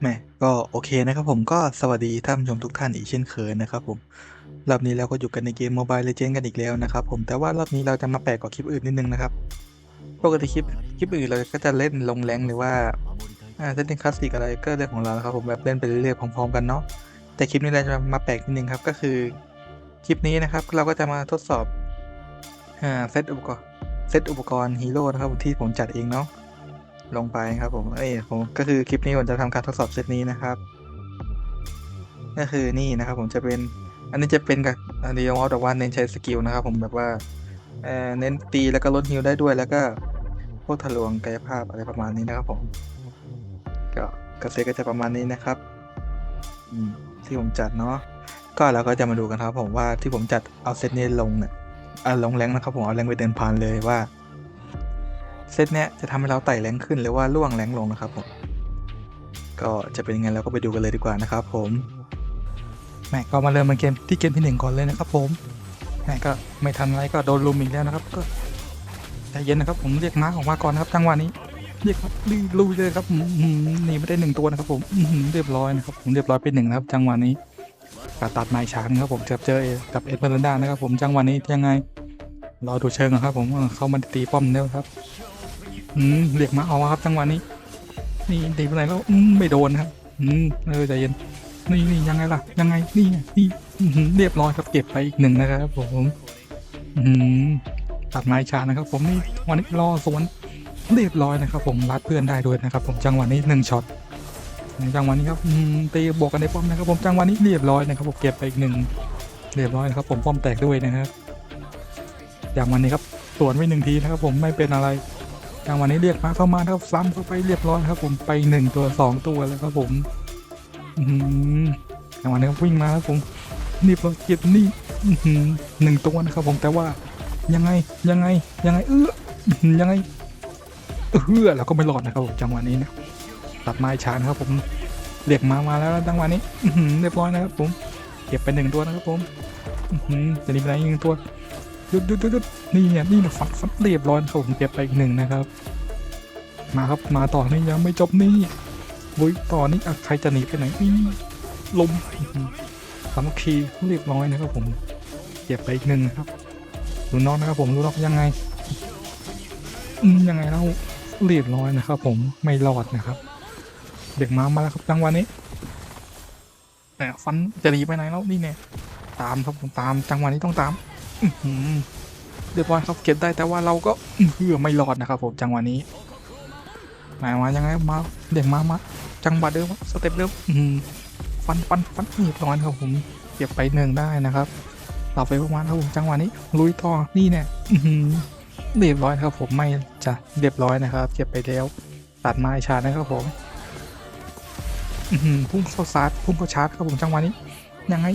แหมก็โอเคนะครับผมก็สวัสดีท่านผู้ชมทุกท่านอีกเช่นเคยนะครับผมรอบนี้เราก็อยู่กันในเกม Mobile Legends กันอีกแล้วนะครับผมแต่ว่ารอบนี้เราจะมาแปลกกว่าคลิปอื่นนิดนึงนะครับปกติคลิปคลิปอื่นเราก็จะเล่นลงแรงหรือว่าอ่าเล่นคลาสสิกอะไรก็เรื่องของเรานะครับผมแบบเล่นไปเรื่อยๆพร้อมๆกันเนาะแต่คลิปนี้เราจะมาแปลกนิดนึงครับก็คือคลิปนี้นะครับเราก็จะมาทดสอบอ่าเซตอุปกรณ์เซตอุปกรณ์ฮีโร่นะครับที่ผมจัดเองเนาะ ลงไปครับผม เอ้ยผมก็คือคลิปนี้ผมจะทำการทดสอบเซตนี้นะครับ ก็คือนี่นะครับผมจะเป็น อันนี้จะเป็นกับอันเดียวแต่ว่าเน้นใช้สกิลนะครับผมแบบว่าเอ่อเน้นตีแล้วก็ลดฮิลได้ด้วยแล้วก็พวกทะลวงกายภาพอะไรประมาณนี้นะครับผมก็กระเซตก็จะประมาณนี้นะครับที่ผมจัดเนาะก็เราก็จะมาดูกันครับผมว่าที่ผมจัดเอาเซตนี้ลงเนี่ยอ่าลงแรงนะครับผมเอาแรงไปเดินผ่านเลยว่า เซตเนี้ยจะทำให้เราไต่แรงขึ้นหรือว่าล่วงแรงลงนะครับผมก็จะเป็นยังไงเราก็ไปดูกันเลยดีกว่านะครับผมแม่ก็มาเริ่มมันเกมที่เกมที่หนึ่งก่อนเลยนะครับผมแม่ก็ไม่ทันไรก็โดนลุมอีกแล้วนะครับ ก็ใจเย็นนะครับผมเรียกม้าออกมาก่อนนะครับจังหวะนี้เรียกครับลุยลุยเลยครับหนีไม่ได้หนึ่งตัวนะครับผมเรียบร้อยนะครับผมเรียบร้อยเป็นหนึ่งนะครับจังหวะนี้กาตัดไม้ช้างครับผมเจอเจอกับเอ็ดเบอร์ด้านะครับผมจังหวะนี้ยังไงรอดูเชิงครับผมเออเข้ามาตีป้อมแล้วครับ อืมเรียกมาเอาครับจังหวะนี้ นี่ตีไปไหนแล้วอืมไม่โดนครับ อืมเออใจเย็นนี่นี่ยังไงล่ะ ยังไงนี่นี่เรียบร้อยครับเก็บไปอีกหนึ่งนะครับผมอืมตัดไม้ชานะครับ ผมนี่วันนี้รอสวนเรียบร้อยนะครับ ผมรัดเพื่อนได้ด้วยนะครับ ผมจังหวะนี้หนึ่งช็อตจังหวะนี้ครับตีบวกกันในป้อมนะครับ ผมจังหวะนี้เรียบร้อยนะครับผมเก็บไปอีกหนึ่งเรียบร้อยนะครับ ผมป้อมแตกด้วยนะครับอย่างวันนี้ครับสวนไว้หนึ่งทีนะครับ ผมไม่เป็นอะไร จังหวะนี้เรียกมาเข้ามาครับซ้ำเข้าไปเรียบร้อยครับ ผมไปหนึ่งตัวสองตัวแล้วครับผมอือหือจังหวะนี้ครับวิ่งมาครับผมนี่เราเก็บนี่อื้อหือหนึ่งตัวนะครับผมแต่ว่ายังไงยังไงยังไงเออยังไงเออเราก็ไม่รอดนะครับผมจังหวะนี้นะตัดไม้ชานครับผมเรียกมามาแล้วจังหวะนี้เรียบร้อยนะครับผมเก็บไปหนึ่งตัวนะครับผมจะหนีไปไหนอีกหนึ่งตัว ยุดหยุดหยุดนี่เนี่ยนี่นะฟัดฟัดเรียบร้อยครับผมเก็บไปอีกหนึ่งนะครับ มาครับมาต่อนี่ยังไม่จบนี่บุยต่อนี่ใครจะหนีไปไหนนี่ลมสามัคคีเรียบร้อยนะครับผมเก็บไปอีกหนึ่งครับดูน้องนะครับผมดูน้องยังไงยังไงเล่าเรียบร้อยนะครับ ผมไม่รอดนะครับ เด็กมามาแล้วครับจังวะนี้แต่ฟันจะหนีไปไหนแล้วนี่เนี่ยตามครับผมตามจังหวะนี้ต้องตาม เรียบร้อยครับเก็บได้แต่ว่าเราก็อื้อเพื่อไม่รอดนะครับผมจังหวะนี้มามายังไงมาเด็กมามาจังหวะเดิมสเต็ปเดิมฟันฟันฟันเรียบร้อยครับผมเก็บไปหนึ่งได้นะครับเราไปประมาณครับผมจังหวะนี้ลุยต่อนี่เนี่ยอื้อหือเรียบร้อยครับผมไม่จะเรียบร้อยนะครับเก็บไปแล้วตัดไม้ชาร์จนะครับผมพุ่งเข้าซาร์จพุ่งเข้าชาร์จครับผมจังหวะนี้ยังไง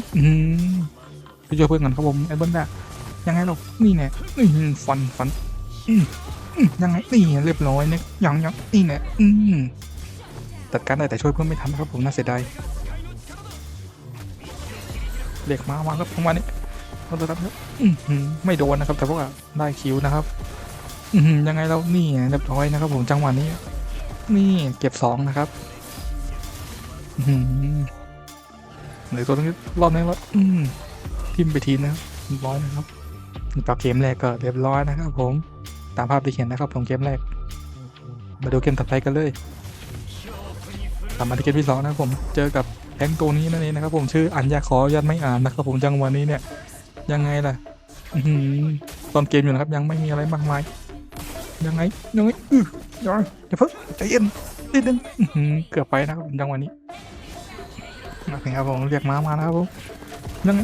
ไปช่วยเพื่อนกันครับผมไอ้เบิ้ลอะ ยังไงเรานี่เนี่ยอื้อหือฟันฟันอื้ออืมยังไงนี่เรียบร้อยเนี่ยยังยังนี่เนี่ยอืมจัดการได้แต่ช่วยเพื่อนไม่ทันะครับผมน่าเสียดายเด็กมามาครับประมาณนี้เราจะทำครับอือหือไม่โดนนะครับ แต่พวกได้คิวนะครับอือหือยังไงเรานี่เรียบร้อยนะครับ ผมจังหวะนี้ นี่เก็บสองนะครับอือหือเหลือตัวนึงรอบนี้แล้วอืมทิมไปทีนะครับร้อยนะครับ นี่ปากเกมแรกก็เรียบร้อยนะครับผม ตามภาพที่เขียนนะครับผมเกมแรก มาดูเกมถัดไปกันเลยตามมาที่เกมที่สองนะครับผมเจอกับแทงตัวนี้นั่นเองนะครับผมชื่ออัญญาขอยันไม่อ่านนะครับผมจังวะนี้เนี่ย ยังไงล่ะตอนเกมอยู่นะครับยังไม่มีอะไรมากมายยังไงยังไงอือยังไงเดี๋ยวเพิ่งใจเย็นนิดนึงเกือบไปนะครับผมจังวะนี้นะครับผมเรียกม้ามานะครับผมยังไง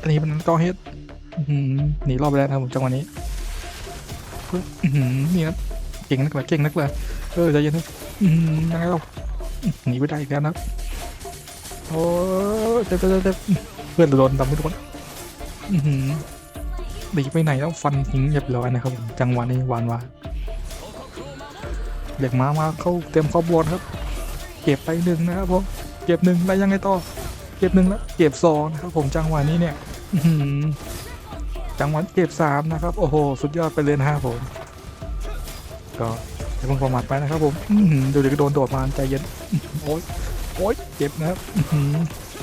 อันนี้เป็นกอเฮด หนีรอบไปแล้วนะครับผมจังหวะนี้อื้อหือนี่นะเก่งนักเลยเก่งนักเลยเออใจเย็นนะยังไงเราหนีไม่ได้อีกแล้วนะโอ้เจ็บเจ็บเจ็บเพื่อนโดนตามไม่โดนอื้อหือหนีไปไหนแล้วฟันทิ้งเรียบร้อยนะครับผมจังหวะนี้หวานหวานเด็กมามาเข้าเต็มขอบวนครับ เก็บไปหนึ่งนะครับผมเก็บหนึ่งแล้วยังไงต่อ เก็บหนึ่งแล้วเก็บสองนะครับผมจังหวะนี้เนี่ย จังหวัดเก็บสามนะครับ โอ้โห สุดยอดไปเลยนะครับผม ก็อย่าเพิ่งประมาทไปนะครับผมดูเดี๋ยวก็โดนโดดมาใจเย็น โอ้ยโอ้ยเจ็บนะครับ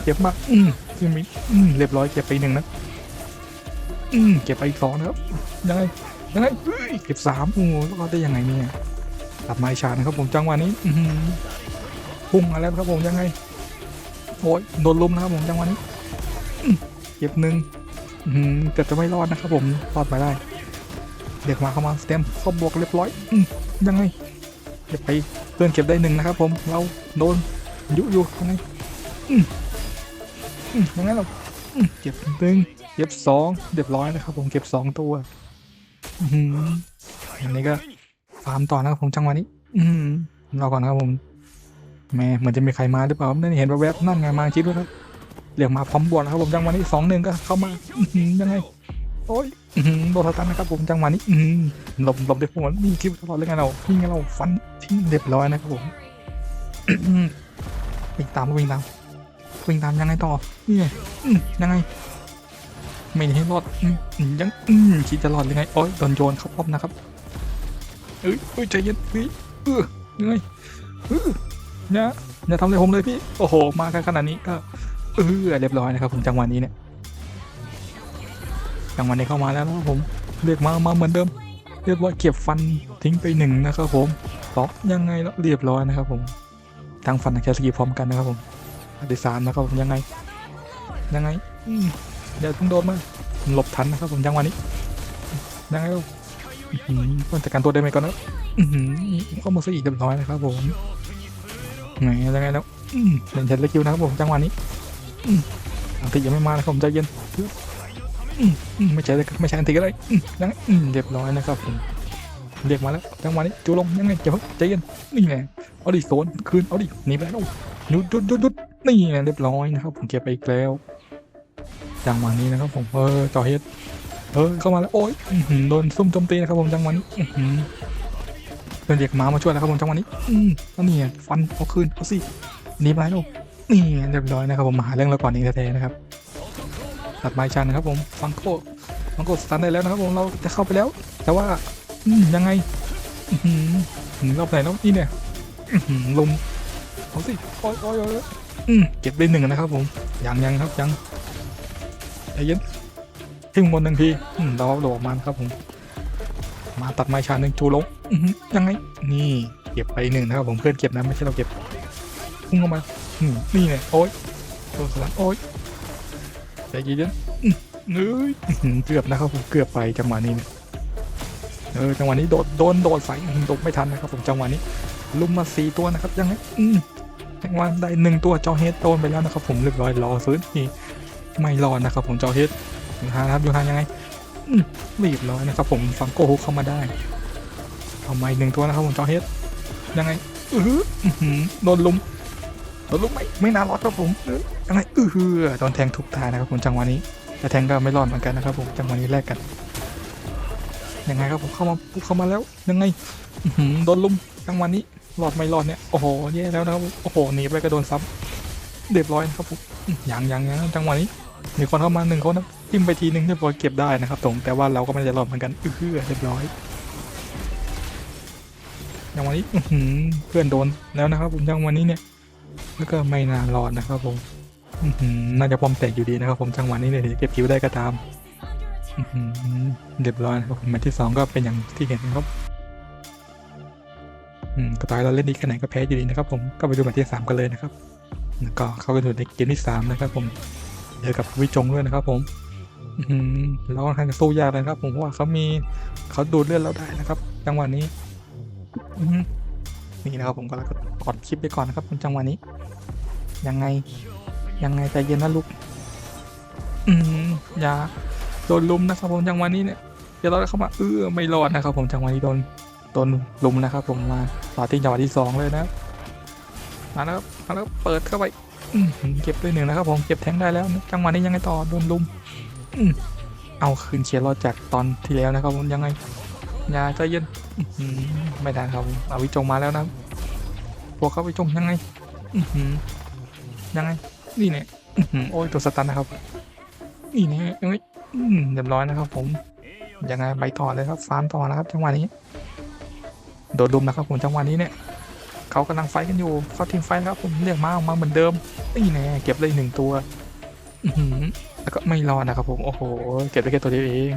เจ็บมากอืมยังมีอืมเรียบร้อยเก็บไปหนึ่งนะอืมเก็บไปอีกสองนะครับ ยังไง ยังไงเฮ้ยเก็บสามโอ้โหรอดได้ยังไงเนี่ยตัดไม้ชานะครับผมจังหวะนี้อื้อหือพุ่งมาแล้วครับผมยังไง โอ้ยโดนลุมนะครับผมจังหวะนี้เก็บหนึ่ง เกือบจะไม่รอดนะครับผม รอดไปได้ เด็กมาเข้ามาสเต็มเข้าบวกเรียบร้อยอยังไงเก็บไปเพื่อนเก็บได้หนึ่งนะครับผมเราโดนยุอยู่ยังไงยังไงเราเก็บหนึ่งเก็บสองเรียบร้อยนะครับผมเก็บสองตัวอันนี้ก็ฟาร์มต่อนะครับผมจังหวะนี้ อืรอก่อนนะครับผมแม่เหมือนจะมีใครมาหรือเปล่านั่นเห็นแวบๆนั่นไงมาจริงด้วยครับ เรียกมาพร้อมบวกนะครับผมจังหวะนี้สองหนึ่งก็เข้ามาอืยังไงโอ้ยโดนสตันนะครับผมจังหวะนี้อืหลบหลบเด็กผมนี่คลิปตลอดเลยไงเรานี่ไงเราฟันทิ้งเรียบร้อยนะครับผมวิ่งตามวิ่งตามวิ่งตามยังไงต่อนี่ไงอื้อยังไง ไม่ให้รอดยังอืคิดจะรอดยังไงโอ้ยโดนโยนเข้าป้อมนะครับเอ้ยเอ้ยใจเย็นพี่เออยังไงเอออย่าอย่าทำอะไรผมเลยพี่โอ้โห มากันขนาดนี้ก็ เออเรียบร้อยนะครับผมจังหวะนี้เนี่ยจังหวะนี้เข้ามาแล้วนะครับผมเรียกมามาเหมือนเดิม เรียบร้อยเก็บฟันทิ้งไปหนึ่งนะครับผมสอยังไงแล้วเรียบร้อยนะครับผมทางฟันแคสกีพร้อมกันนะครับผมอันที่สามนะครับผมยังไง ยังไงอืมอย่าเพิ่งโดนมาหลบทันนะครับผมจังหวะนี้ยังไงลูกอื้อหือต้องจัดการตัวได้ไหมก่อนนะอื้อหือเข้ามาซะอีกเรียบร้อยนะครับผมไหนยังไงแล้วเล่นเชนเลคิวนะครับผมจังหวะนี้ อันติยังไม่มานะครับผมใจเย็นไม่ใช่ไม่ใช่อันติก็ได้อืมยังไงเรียบร้อยนะครับผมเรียกมาแล้วจังหวะนี้จูลงยังไงเจ้าใจเย็นนี่ไงเอาดิโซนคืนเอาดิหนีไปแล้วหยุดหยุดหยุดหยุดนี่ไงเรียบร้อยนะครับผมเก็บไปอีกแล้วจังหวะนี้นะครับผมเออต่อเฮ็ดเออเข้ามาแล้วโอ้ยโดนซุ่มโจมตีนะครับผมจังหวะนี้เพื่อนเรียกหมามาช่วยแล้วครับผมจังหวะนี้อืมนี่ไงฟันเอาคืนเอาสิหนีไปแล้ว นี่เรียบร้อยนะครับผมมาหาเรื่องเราก่อนเองแท้ๆนะครับตัดไม้ชันนะครับผมฟังโกฟังโกสตันได้แล้วนะครับผมเราจะเข้าไปแล้ว แต่ว่ายังไงรอบไหนแล้วนี่เนี่ยลมเอาสิโอ้ยโอ้ยอ้อืมเก็บไปหนึ่งนะครับผมยังยังครับยังใจเย็นทิ้งบนหนึ่งทีเราโดดมานครับผมมาตัดไม้ชันหนึ่งจูลงอื้อหือยังไง นี่เก็บไปหนึ่งนะครับผมเพื่อนเก็บนะไม่ใช่เราเก็บ พุ่งเข้ามาอืมนี่เนี่ยโอ้ยโดนสลัดโอ้ยใจเย็นๆอื้อเอ้ยอื้อหือเกือบนะครับผมเกือบไปจังหวะนี้เนี่ยเออจังหวะนี้โดดโดนโดดใส่อื้อหือโดดไม่ทันนะครับผมจังหวะนี้ ลุมมาสี่ตัวนะครับยังไงอืมจังหวะได้หนึ่งตัวจอเฮดโดนไปแล้วนะครับผมเรียบร้อยรอฟื้นนี่ไม่รอดนะครับผมจอเฮดยูฮานะครับยูฮายังไงอืมเรียบร้อยนะครับผมฟังโกฮุกเข้ามาได้เอามาอีกหนึ่งตัวนะครับผมจอเฮดยังไงอือหืออื้อหือโดนลุม โดนลุมไม่ไม่น่ารอดครับผมออยังไงเออโดนแทงทุกทางนะครับผมจังหวะนี้แต่แทงก็ไม่รอดเหมือนกันนะครับผมจังหวะนี้แลกกันยังไงครับผมเข้ามาปุ๊บเข้ามาแล้วยังไงโดนลุมจังหวะนี้รอดไม่รอดเนี่ยโอ้โหแย่แล้วนะครับโอ้โหหนีไปก็โดนซ้ำเรียบร้อยนะครับผมยังยังยังจังหวะนี้มีคนเข้ามาหนึ่งคนนะจิ้มไปทีนึงเรียบร้อยเก็บได้นะครับตรงแต่ว่าเราก็ไม่ได้รอดเหมือนกันเออเรียบร้อยจังหวะนี้เพื่อนโดนแล้วนะครับผมจังหวะนี้เนี่ย แล้วก็ไม่นานรอดนะครับผมน่าจะพอมแตกอยู่ดีนะครับผมจังหวะนี้เนี่ยเก็บคิวได้ก็ตามอื้อหือเรียบร้อยนะครับผมแมตช์ที่สองก็เป็นอย่างที่เห็นนะครับอืมก็ตายเราเล่นดีแค่ไหนก็แพ้อยู่ดีนะครับผมก็ไปดูแมตช์ที่สามกันเลยนะครับแล้วก็เข้าไปดูในเกมที่สามนะครับผมเจอกับวิจงด้วยนะครับผมอื้อหือเราค่อนข้างจะสู้ยากเลยนะครับ ผมเพราะว่าเขามีเขาดูดเลือดเราได้นะครับ จังหวะนี้อื นี่นะครับผมก็แล้วก็กดคลิปไปก่อนนะครับผมจังหวะนี้ ยังไงยังไงใจเย็นนะลูกอืมอย่าโดนลุมนะครับผมจังหวะนี้เนี่ยเดี๋ยวเราเข้ามาเออไม่รอดนะครับ ผมจังหวะนี้โดนโดนลุมนะครับ ผมมาต่อที่จังหวะที่สองเลยนะมาแล้วมาแล้วเปิดเข้าไปอืเก็บด้วยหนึ่งนะครับผมเก็บแทงได้แล้วจังหวะนี้ยังไงต่อโดนลุมอืมเอาคืนเชียร์รอดจากตอนที่แล้วนะครับผมยังไง อย่าใจเย็นไม่ได้ครับเอาวิจงมาแล้วนะพวกเขาวิจงยังไงยังไง นี่เนี่ยโอ้ยตัวสตันนะครับ นี่เนี่ยยังไงเรียบร้อยนะครับ ผมยังไงไปต่อเลยครับฟาร์มต่อนะครับ จังหวะนี้ โดดลุมนะครับผมจังหวะนี้เนี่ยเขากำลังไฟกันอยู่เขาทีมไฟครับผมเรียกมาออกมาเหมือนเดิมนี่แน่เก็บเลยหนึ่งตัวแล้วก็ไม่รอดนะครับผมโอ้โหเก็บได้แค่ตัวเดียวเอง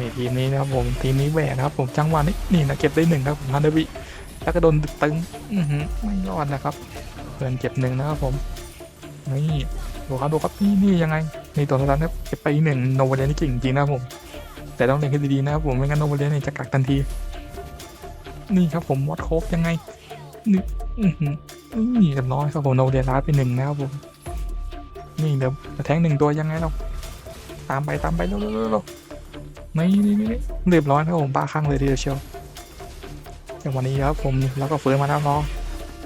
นี่ทีมนี้นะครับผมทีมนี้แหวกนะครับผมจังหวะนี้นี่นะเก็บได้หนึ่งครับผมฮันเดอร์บิแล้วก็โดนตึงอื้อหือไม่รอดนะครับเพื่อนเก็บหนึ่งนะครับผมนี่ดูครับดูครับนี่นี่ยังไงนี่ตัวนั้นครับเก็บไปหนึ่งโนเวเลนี่เก่งจริงนะครับผม แต่ต้องเล่นให้ดีๆนะครับผมไม่งั้นโนเวเลนี่จะกักทันที นี่ครับผมวอดโคฟยังไงนี่อื้อหือนี่เรียบร้อยครับผมโนเวเลลาดไปหนึ่งนะครับผมนี่เดี๋ยวแทงหนึ่งตัวยังไงเราตามไปตามไปเร็วๆ ๆๆนี่นี่นี่เรียบร้อยครับผมบ้าคลั่งเลยทีเดียวเชียวอย่างวันนี้ครับผมแล้วก็เฟิร์นมาแล้วรอ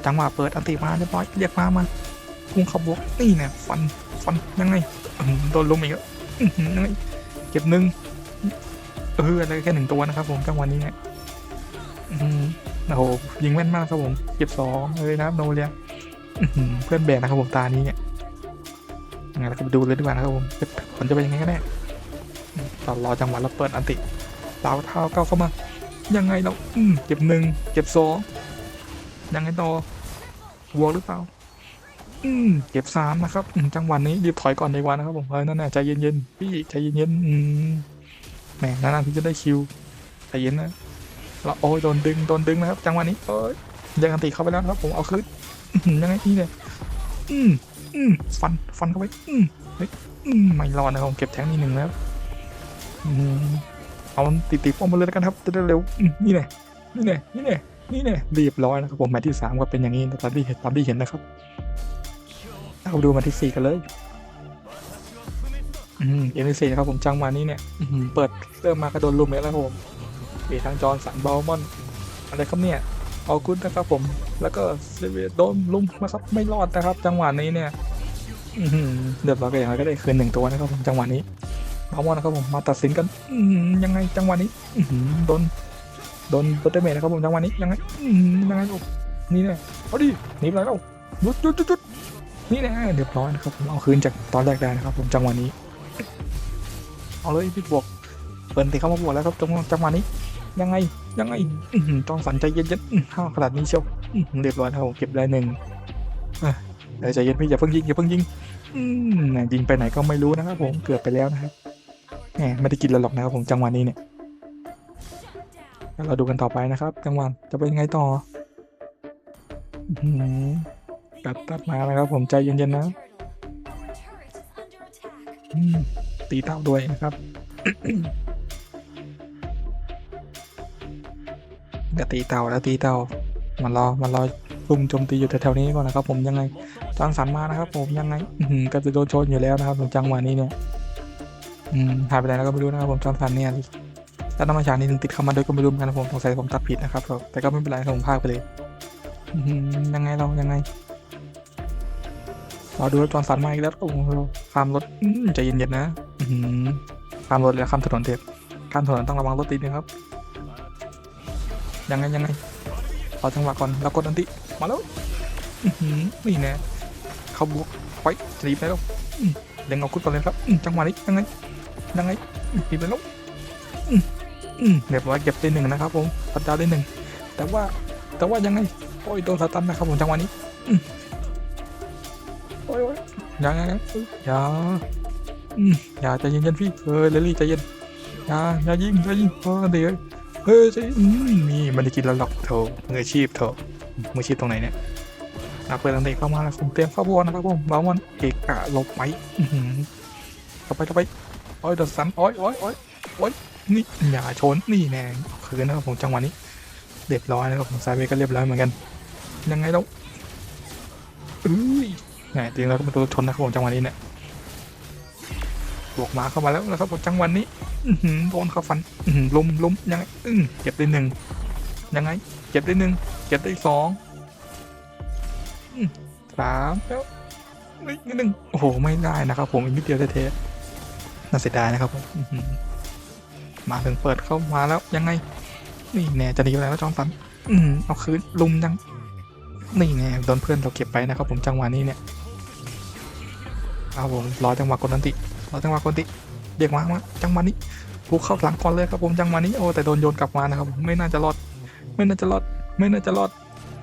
จังหวะเปิดอันติมาเรียบร้อยเรียกมามาพุ่งเขับบวกนี่เนี่ยฟันฟันยังไงโดนลุมอีกแล้วอื้อหือยังไงเก็บหนึ่งเอออะไรแค่หนึ่งตัวนะครับผมจังหวะนี้เนี่ยโอ้โหยิงแม่นมากครับผมเก็บสองเลยนะครับโนเลียเพื่อนแบกนะครับผมตานี้เนี่ยงั้นเราไปดูเลยดีกว่านะครับผมผลจะเป็นยังไงกันแน่ ตอนรอจังหวะเราเปิดอันติดาเท้าก้าวเข้ามา ยังไงเราอืมเก็บหนึ่งเก็บสองยังไงต่อวอลหรือเปล่า อืมเก็บสามนะครับจังหวะนี้รีบถอยก่อนดีกว่านะครับผมเฮ้ยนั่นน่ะใจเย็นๆพี่ใจเย็นๆอืมแหมนานๆที่จะได้คิวใจเย็นนะแล้วโอ้ยโดนดึงโดนดึงนะครับ จังหวะนี้เอ้ยยังอันติเข้าไปแล้วครับผมเอาคืนยังไงนี่เนี่ยอืมอืมฟันฟันเข้าไปอืมเฮ้ยอืมไม่รอดนะครับผมเก็บแทงนี่หนึ่งแล้ว เอามันติดติดป้อมมาเลยแล้วกันครับ จะได้เร็วนี่แน่นี่แน่นี่แน่นี่แน่เรียบร้อยนะครับผมแมตที่สามก็เป็นอย่างนี้ตามที่เห็นตามที่เห็นนะครับเอาดูมาที่สี่กันเลยอืมเอ็นซีนะครับผมจังหวะนี้เนี่ยอืเปิดเริ่มมากระโดนลุมแล้วครับผมมีทางจอนสันบอลมอนอะไรครับเนี่ยเอากุดนะครับผม แล้วก็เซเวียโดนลุมนะครับไม่รอดนะครับ จังหวะนี้เนี่ยเดือดร้อนก็อย่างไรก็ได้คืนหนึ่งตัวนะครับผมจังหวะนี้ บามอนนะครับผมมาตัดสินกันยังไงจังหวะนี้โดนโดนเบอร์เตอร์เมนะครับผมจังหวะนี้ยังไงยังไงลูกนี่แน่เอาดิหนีไปแล้วหยุดหยุดหยุดนี่แน่เรียบร้อยนะครับผมเอาคืนจากตอนแรกได้นะครับ ผมจังหวะนี้ เอาเลยพี่บวกเปิดตีเข้ามาบวกแล้วครับจังจังหวะนี้ ยังไงยังไงต้องสันใจเย็นๆอื้าวขนาดนี้เชียวเรียบร้อยครับผมเก็บได้หนึ่งใจเย็นพี่อย่าเพิ่งยิงอย่าเพิ่งยิงอืมยิงไปไหนก็ไม่รู้นะครับผมเกือบไปแล้วนะครับ แหมไม่ได้กินแล้วหรอกนะครับผมจังหวะนี้เนี่ยเราดูกันต่อไปนะครับ จังหวะจะเป็นยังไงต่อตัดตัดมานะครับผมใจเย็นๆนะตีเต้าด้วยนะครับก็ตีเต่าแล้วตีเต่ามารอมารอรุมโจมตีอยู่แถวๆนี้ก่อนนะครับ ผมยังไงจางสันมานะครับ ผมยังไงก็จะโดนชนอยู่แล้วนะครับผมจังหวะนี้เนี่ย อืมหายไปไหนแล้วก็ไม่รู้นะครับผมจางสันเนี่ยแล้วน้ำมันฉานี่ถึงติดเข้ามาโดยก็ไม่รู้เหมือนกันนะผมสงสัยผมตัดผิดนะครับแต่ก็ไม่เป็นไรผมพากไปเลยยังไงเรายังไงเราดูรถจางสันมาอีกแล้วโอ้โหข้ามรถใจเย็นๆนะข้ามรถแล้วข้ามถนนเด็ดข้ามถนนต้องระวังรถติดนะครับยังไงยังไงขอจังหวะก่อนแล้วกดอันติมาแล้วนี่แน่เขาบวกไว้จะรีบไปแล้วเล็งเอาคุดก่อนเลยครับจังหวะนี้ยังไง ยังไงดีไปแล้วอื้ออื้อเรียบร้อยเก็บได้หนึ่งนะครับผมปัดดาวได้หนึ่งแต่ว่าแต่ว่ายังไงโอ้ยโดนสตันนะครับผมจังหวะนี้โอ้ยยังไงยังอย่าอย่าใจเย็นๆพี่เออเลลี่ใจเย็นอย่าอย่ายิงอย่ายิงเออเดี๋ยวเฮ้ยสิอืมนี่มันได้กินแล้วหรอกโถมืออาชีพโถอะมืออาชีพตรงไหนเนี่ยนักเปิดตังเตะเข้ามาแล้วผมเตรียมข้าบอลนะครับผมบอลมันเอกะหลบไปอื้อหือเข้าไปเข้าไป โอ้ยโดนสันโอ้ยโอ้ยโอ้ยโอ้ยนี่อย่าชนนี่แน่คืนนะครับผมจังหวะนี้เรียบร้อยนะครับผมซายเวก็เรียบร้อยเหมือนกัน ยังไงแล้วเอ้ยแหมจริงแล้วก็เป็นตัวชนนะครับผมจังหวะนี้เนี่ยบวกมาเข้ามาแล้วนะครับผมจังหวะนี้โดนเขาฟันอื้อหือลุมลุมยังไงอืมเก็บได้หนึ่งยังไง เก็บได้หนึ่งเก็บได้สองสามแล้วนิดหนึ่งโอ้โห ไม่ได้นะครับผมอีกนิดเดียวเทๆ น่าเสียดายนะครับผมมาถึงเปิดเข้ามาแล้วยังไง นี่แน่จะหนีไปแล้วจอมฟัน อืมเอาคืนลุมยัง นี่แน่โดนเพื่อนเราเก็บไปนะครับ ผมจังหวะนี้เนี่ยเอาผมรอจังหวะกดนันติรอจังหวะกดนันติเรียกมามาจังหวะนี้ผูเข้าหลังก่อนเลยครับผมจังหวะนี้โอ้แต่โดนโยนกลับมานะครับผมไม่น่าจะรอด ไม่น่าจะรอด ไม่น่าจะรอด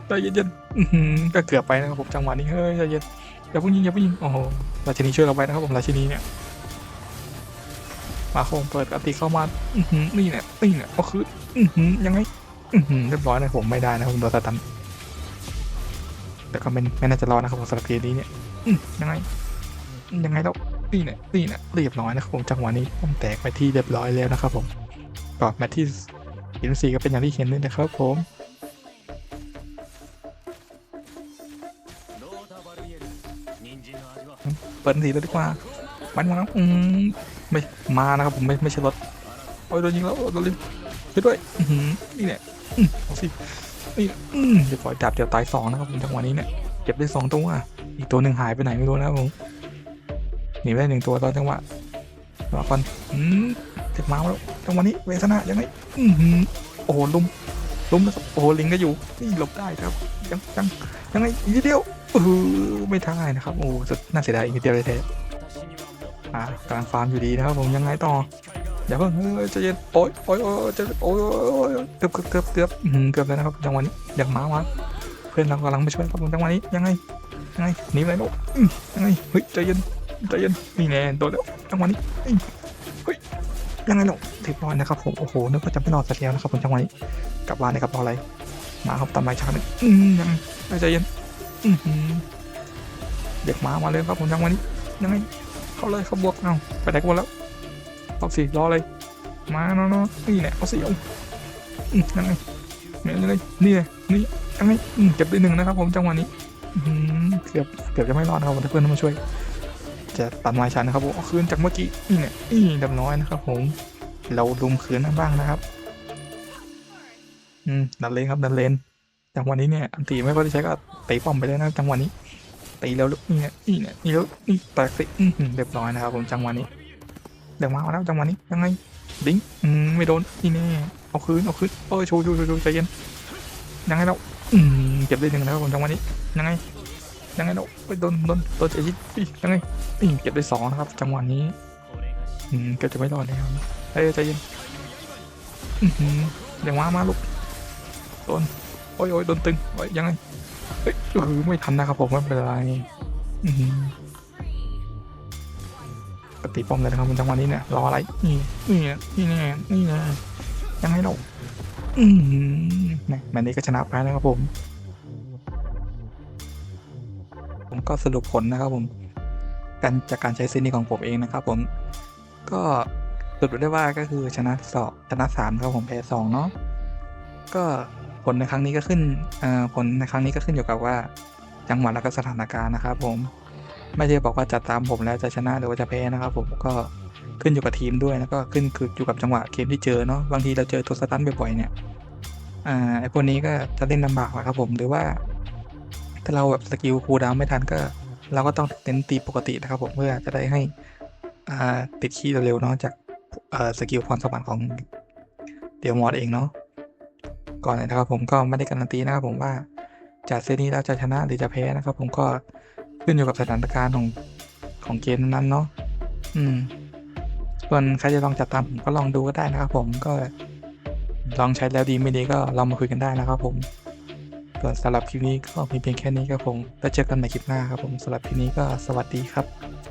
ใจเย็นๆก็เกือบไปนะครับผมจังหวะนี้เฮ้ยใจเย็นอย่าพิ่งยิงอย่าพิ่งยิงโอ้โหราชินีช่วยเราไว้นะครับผมราชินีเนี่ย มาคงเปิดกติเข้ามา อืนี่เนี่ยนี่เนี่ยก็คืออืยังไง อืเรียบร้อยนะผมไม่ได้นะผมโดนสตันแต่ก็ไม่ไม่น่าจะรอดนะครับผมสำหรับเกมนี้เนี่ยยังไง ยังไงแล้วนี่เนี่ยนี่เนี่ยเรียบร้อยนะครับผมจังหวะนี้ผมแตกไปที่เรียบร้อยแล้วนะครับผมก็แมทที่อินสีก็เป็นอย่างที่เห็นนี่นะครับผมเปิดสีแล้วดีกว่ามันมาอืม ไม่มานะครับผมไม่ไม่ใช่รถโอ้ยโดนยิงแล้วโดนลิมช่วยด้วยนี่เนี่ยเอาสินี่เดี๋ยวปล่อยดาบเดี๋ยวตายสองนะครับผมจังหวะนี้เนี่ยเก็บได้สองตัวอีกตัวหนึ่งหายไปไหนไม่รู้นะครับผมหนีไปได้หนึ่งตัวตอนจังหวะรอก่อนอืมเจ็บมาแล้วจังหวะนี้เวทนายังไงโอ้โหลุมลุมนะครับโอ้โหลิงก็อยู่นี่หลบได้ครับยังยังยังไงอีกเดียวไม่ทันนะครับโอ้สุดน่าเสียดายอีกเดียวเลยแท้ อ่ากำลังฟาร์มอยู่ดีนะครับผมยังไงต่ออย่าเพิ่งเฮ้ยใจะเย็นโอ๊ยโอ๊ยโอ๊ยจะโอ๊ยโอ๊ยโอ๊ยเกือบเกือบเกือบเกือบเกือบแล้วนะครับจังหวะนี้อยากมามาเพื่อนเรากำลังมาช่วยครับผมจังหวะนี้ยังไงยังไงหนีไปไหนลูกยังไงเฮ้ยใจเย็นใจเย็นนี่แน่โดนแล้วจังหวะนี้เอ้ยเฮ้ยยังไงลูกเรียบร้อยนะครับผมโอ้โหนึกว่าจะไม่รอดสักแล้วนะครับผมจังหวะนี้กลับบ้านนะครับรออะไรมาครับตามไม้ชาเนี่ยอืมยังไงใจเย็นเด็กมามาเลยครับผมจังหวะนี้ยังไง เข้าเลยเขาบวกเอาไปไหนกันหมดแล้วเอาสิรอเลยมาเนาะเนาะนี่แหละเอาสิเอาอืมยังไงเนี่ยยังไงนี่เลยนี่ยังไงอืมเก็บได้หนึ่งนะครับ ผมจังหวะนี้เกือบเกือบจะไม่รอดนะครับถ้าเพื่อนมาช่วย จะตัดไม้ชันนะครับผมคืนจากเมื่อกี้นี่เนี่ยนี่เรียบร้อยนะครับ ผมเราลุมคืนบ้างนะครับ อืมดันเลนครับดันเลนจังหวะนี้เนี่ยอันตีไม่ค่อยได้ใช้ก็ตีป้อมไปเลยนะจังหวะนี้ ตีแล้วลูกเนี่ยนี่เนี่ยนี่แล้วแตกสิเรียบร้อยนะครับผมจังหวะนี้เดี๋ยวมาแล้วจังหวะนี้ยังไงดิ้งอืมไม่โดนนี่แน่เอาคืนเอาคืนเอ้ยชูชูชูใจเย็นยังไงเราอืมเก็บได้หนึ่งแล้วผมจังหวะนี้ยังไงยังไงเราไปโดนโดนโดนใจยิดยังไงเก็บได้สองนะครับ จังหวะนี้อืมเก็บจะไม่รอดแล้วเฮ้ยใจเย็นอืมเดี๋ยวมามาลูกโดนโอ้ยโอ้ยโดนตึงโอ้ยยังไง เฮ้ยเออไม่ทันนะครับผมไม่เป็นไรอือหือปฏิป้อมเลยนะครับคุณจังหวะนี้เนี่ยรออะไรนี่นี่นี่แน่นี่น่ยังไงเราอือหือเนี่แมตช์นี้ก็ชนะไปนะครับผม ผมก็สรุปผลนะครับผมการจากการใช้ซนนี้ของผมเองนะครับผมก็สรุปได้ว่าก็คือชนะสองชนะสามครับผมแพ้สองเนาะก็ ผลในครั้งนี้ก็ขึ้นอ่อผลในครั้งนี้ก็ขึ้นอยู่กับว่า จังหวะและก็สถานการณ์นะครับ ผม ไม่ได้บอกว่าจัดตามผมแล้วจะชนะหรือว่าจะแพ้นะครับ ผมก็ขึ้นอยู่กับทีมด้วยแล้วก็ขึ้นคืออยู่กับจังหวะเกมที่เจอเนาะบางทีเราเจอตัวสตันบ่อยๆเนี่ยอ่าไอพวกนี้ก็จะเล่นลำบากอะครับผมหรือว่าถ้าเราแบบสกิลคูลดาวไม่ทันก็ เราก็ต้องเน้นตีปกตินะครับ ผมเพื่อจะได้ให้อ่าติดขี้เร็วๆเนาะจากสกิลพรสวรรค์ของเดียวมอดเองเนาะ ก่อนเลยนะครับ ผมก็ไม่ได้การันตีนะครับผมว่าจากเซตนี้แล้วจะชนะหรือจะแพ้นะครับ ผมก็ขึ้นอยู่กับสถานการณ์ของของเกมนั้นเนาะอืมส่วนใครจะลองจัดตามผมก็ลองดูก็ได้นะครับ ผมก็ลองใช้แล้วดีไม่ดีก็ลองมาคุยกันได้นะครับ ผมส่วนสำหรับคลิปนี้ก็มีเพียงแค่นี้ครับผมแล้วเจอกันใหม่คลิปหน้าครับผมสำหรับคลิปนี้ก็สวัสดีครับ